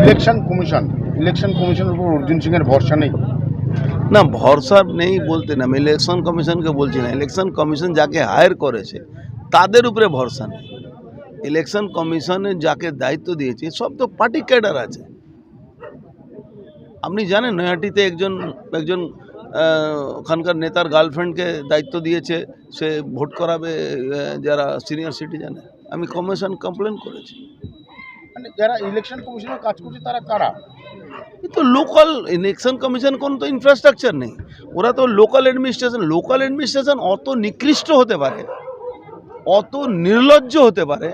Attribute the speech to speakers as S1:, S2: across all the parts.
S1: Election commission, election কমিশনের উপর অর্জুন সিং এর ভরসা নেই।
S2: না, ভরসা নেই বলতে না, আমি ইলেকশন কমিশনকে বলছি না। ইলেকশন কমিশন যাকে হায়ার করেছে, তাদের উপরে ভরসা নেই। ইলেকশন কমিশনে যাকে দায়িত্ব দিয়েছে, সব তো পার্টি ক্যাডার আছে। আপনি জানেন, নয়াটিতে একজন একজন ওখানকার নেতার গার্লফ্রেন্ডকে দায়িত্ব দিয়েছে, সে ভোট করাবে যারা সিনিয়র সিটিজেন। আমি কমিশন কমপ্লেন করেছি।
S1: মানে যারা ইলেকশন কমিশনের কাজ করছে, তারা কারা?
S2: তো লোকাল ইলেকশন কমিশন কোনো তো ইনফ্রাস্ট্রাকচার নেই। ওরা তো লোকাল অ্যাডমিনিস্ট্রেশন লোকাল অ্যাডমিনিস্ট্রেশন অত নিকৃষ্ট হতে পারে, অত নির্লজ্জ হতে পারে।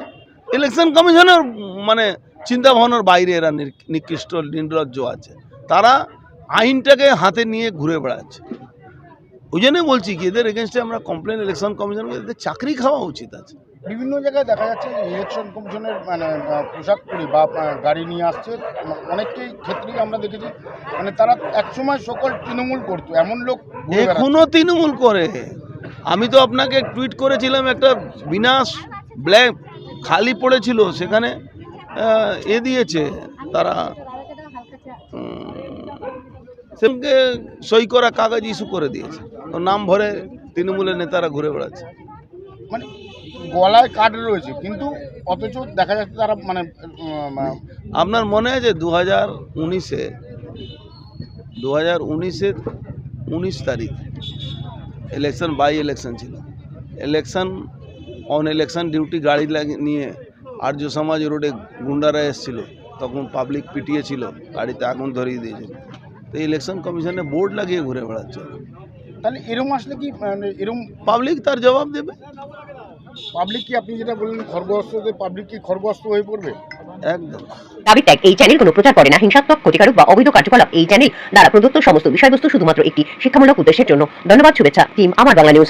S2: ইলেকশন কমিশনের মানে চিন্তা ভাবনার বাইরে এরা নিকৃষ্ট, নির্লজ্জ আছে। তারা আইনটাকে হাতে নিয়ে ঘুরে বেড়াচ্ছে। ওই জন্যই বলছি কি, এদের এগেনস্টে আমরা কমপ্লেন ইলেকশন কমিশন এদের চাকরি খাওয়া উচিত আছে।
S1: বিভিন্ন জায়গায় দেখা যাচ্ছে যে ইলেকশন কমিশনের মানে পোশাক পরে বা গাড়ি নিয়ে আসছে। অনেককেই ক্ষেত্রেই আমরা দেখেছি। মানে তারা একসময় সকল তৃণমূল করতো। এমন লোক।
S2: এখনও তৃণমূল করে। আমি তো আপনাকে টুইট করেছিলাম একটা বিনাশ ব্ল্যাক খালি পড়েছিল সেখানে এ দিয়েছে তারা। সেমকে সই করা কাগজ ইস্যু করে দিয়েছে। নাম ভরে তৃণমূলের নেতারা ঘুরে বেড়াচ্ছে।
S1: মানে গলায় কার্ড রয়েছে, কিন্তু অথচ দেখা যাচ্ছে তারা মানে
S2: আপনার মনে আছে দু হাজার উনিশে দু হাজার উনিশের উনিশ তারিখ ইলেকশন বাই ইলেকশন ছিল। ইলেকশন অন ইলেকশন ডিউটি গাড়ি নিয়ে আর্য সমাজ রোডে গুন্ডারা এসেছিল, তখন পাবলিক পিটিয়েছিল, গাড়িতে আগুন ধরিয়ে দিয়েছিল। তো ইলেকশন কমিশনে বোর্ড লাগিয়ে ঘুরে বেড়াচ্ছে।
S1: তাহলে এরম আসলে কি মানে এরম
S2: পাবলিক তার জবাব দেবে।
S1: পাবলিক কি আপনি যেটা বললেন পাবলিক কি খর্গস্ত্র হয়ে পড়বে?
S2: একদম।
S3: দাবি ত্যাগ এই চ্যানেল কোনো প্রচার করে না। হিংসাত্মক ক্ষতিকারক বা অবৈধ কার্যকলাপ এই চ্যানেল দ্বারা প্রদত্ত সমস্ত বিষয়বস্তু শুধুমাত্র একটি শিক্ষামূলক উদ্দেশ্যের জন্য। ধন্যবাদ শুভেচ্ছা টিম আমার বাংলা নিউজ